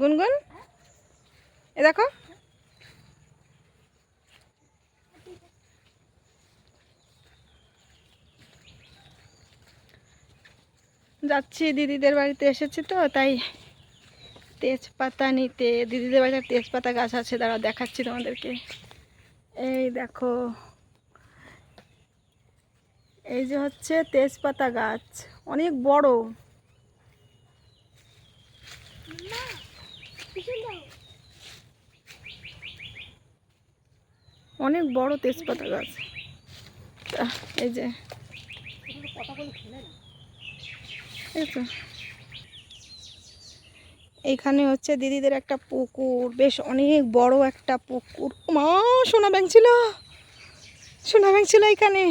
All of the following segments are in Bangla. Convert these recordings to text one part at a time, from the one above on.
গুনগুন? এ দেখো। যাচ্ছি, দিদিদের বাড়িতে এসেছি তো, তাই তেজপাতা নিতে। দিদিদের বাড়িতে তেজপাতা গাছ আছে দাঁড়া দেখাচ্ছি তোমাদেরকে। এই দেখো। এই যে হচ্ছে তেজপাতা গাছ, অনেক বড়। অনেক বড় তেজপাতা গাছ। এই যে। এইখানে হচ্ছে দিদিদের একটা পুকুর, বেশ অনেক বড় একটা পুকুর। মা সোনা ব্যাংক ছিল। সোনা ব্যাংক ছিল এখানে।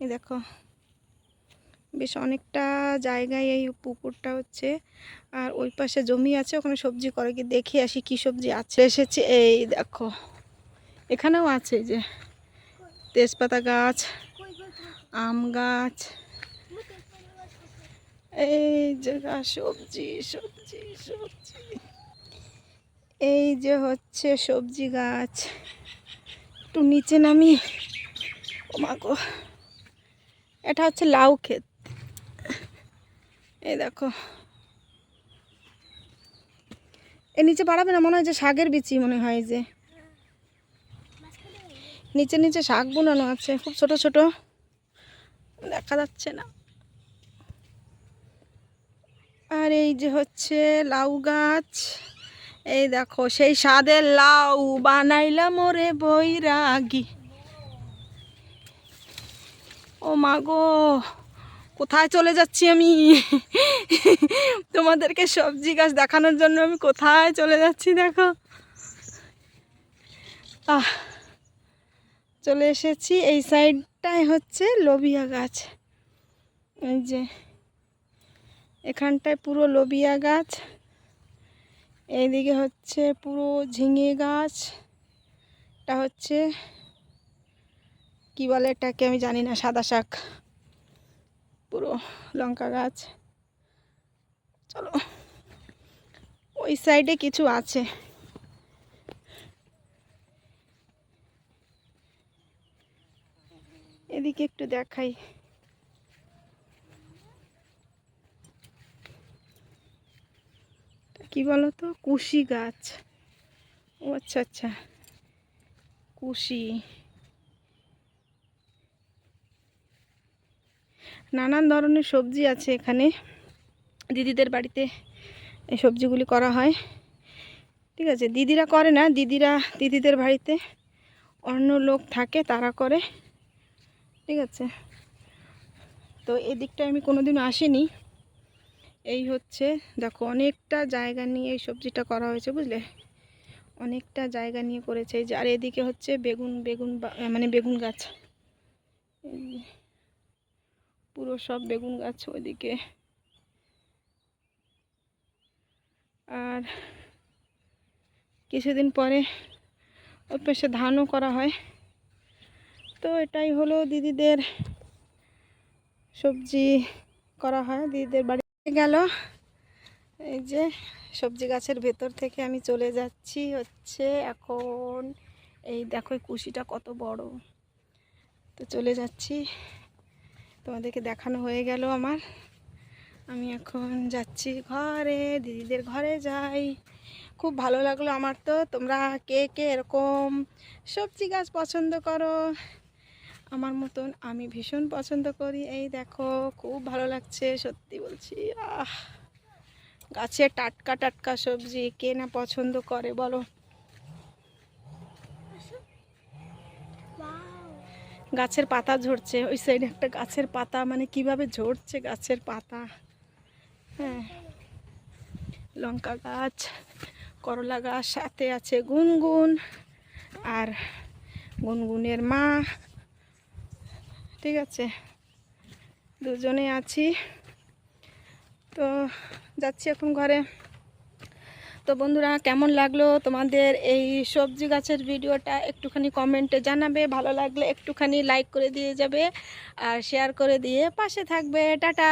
এই দেখো। বেশ অনেকটা জায়গায় এই পুকুরটা হচ্ছে। আর ওই পাশে জমি আছে, ওখানে সবজি করে। কি দেখে আসি কি সবজি আছে। এসেছে, এই দেখো। এখানেও আছে যে তেজপাতা গাছ, আম গাছ, এই যে সবজি সবজি সবজি। এই যে হচ্ছে সবজি গাছ। একটু নিচে নামি ও এটা হচ্ছে লাউ ক্ষেত। এই দেখো। এ নিচে বাড়াবে না, মনে হয় যে শাকের বিচি মনে হয় যে। নিচে নিচে শাক বোনানো আছে, খুব ছোট ছোট। দেখা যাচ্ছে না। আর এই যে হচ্ছে লাউ গাছ, এই দেখো সেই স্বাদের লাউ বানাইলাম ওরে বৈরাগী। ও মা গো, কোথায় চলে যাচ্ছি আমি? তোমাদেরকে সবজি গাছ দেখানোর জন্য আমি কোথায় চলে যাচ্ছি দেখো। আহ। চলে এসেছি। এই সাইডটায় হচ্ছে লোবিয়া গাছ। এই যে, এখানটায় পুরো লোবিয়া গাছ। এইদিকে হচ্ছে পুরো ঝিঙে গাছ। এটা হচ্ছে, কি বলে এটাকে আমি জানি না, সাদা শাক। পুরো লঙ্কা গাছ। চলো, ওই সাইডে কিছু আছে। এদিকে একটু দেখাই। কি বলো তো কুশি গাছ। ও আচ্ছা আচ্ছা। কুশি। নানান ধরনের সবজি আছে এখানে। দিদিদের বাড়িতে এই সবজিগুলি করা হয়। ঠিক আছে? দিদিরা করে না, দিদিরা, দিদিদের বাড়িতে অন্য লোক থাকে, তারা করে। ঠিক আছে। তো এদিকটা আমি কোনোদিনও আসিনি। এই হচ্ছে, দেখো, অনেকটা জায়গা নিয়ে এই সবজিটা করা হয়েছে, বুঝলে? অনেকটা জায়গা নিয়ে করেছে। এই যে, আর এদিকে হচ্ছে বেগুন বেগুন মানে বেগুন গাছ। পুরো সব বেগুন গাছ ওইদিকে। আর কিছুদিন পরে ওই পাশে ধানও করা হয়। তো এটাই হলো দিদিদের সবজি করা হয়। দিদিদের বাড়ি গেল। এই যে সবজি গাছের ভেতর থেকে আমি চলে যাচ্ছি হচ্ছে এখন। এই দেখো কুশিটা কত বড়। তো চলে যাচ্ছি। তোমাদেরকে দেখানো হয়ে গেল আমার। আমি এখন যাচ্ছি ঘরে, দিদিদের ঘরে যাই। খুব ভালো লাগল আমার তো। তোমরা কে কে এরকম সবজি গাছ পছন্দ করো? আমার মতন আমি ভীষণ পছন্দ করি। এই দেখো, খুব ভালো লাগছে, সত্যি বলছি। আহ, গাছে টাটকা টাটকা সবজি, কে না পছন্দ করে বলো? গাছের পাতা ঝরছে, ওই সাইডে একটা গাছের পাতা মানে কীভাবে ঝরছে গাছের পাতা? হ্যাঁ। লঙ্কা গাছ, করলা গাছ, সাথে আছে গুনগুন, আর গুনগুনের মা ঠিক আছে। দুজনে আছি। তো যাচ্ছি এখন ঘরে। তো বন্ধুরা, কেমন লাগল তোমাদের এই সবজি গাছের ভিডিওটা? একটুখানি কমেন্টে জানাবে। ভালো লাগলে একটুখানি লাইক করে দিয়ে যাবে আর শেয়ার করে দিয়ে পাশে থাকবে। টাটা!